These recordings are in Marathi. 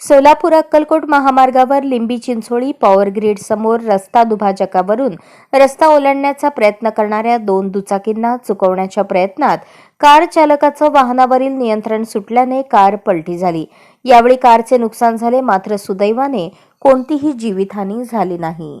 सोलापूर अक्कलकोट महामार्गावर लिंबी चिंचोळी पॉवर ग्रीड समोर रस्ता दुभाजकावरून रस्ता ओलांडण्याचा प्रयत्न करणाऱ्या दोन दुचाकींना चुकवण्याच्या प्रयत्नात कार चालकाचं वाहनावरील नियंत्रण सुटल्याने कार पलटी झाली. यावेळी कारचे नुकसान झाले मात्र सुदैवाने कोणतीही जीवितहानी झाली नाही.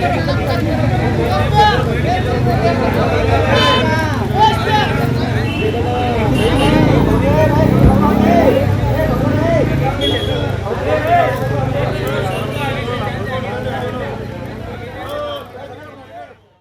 Yeah.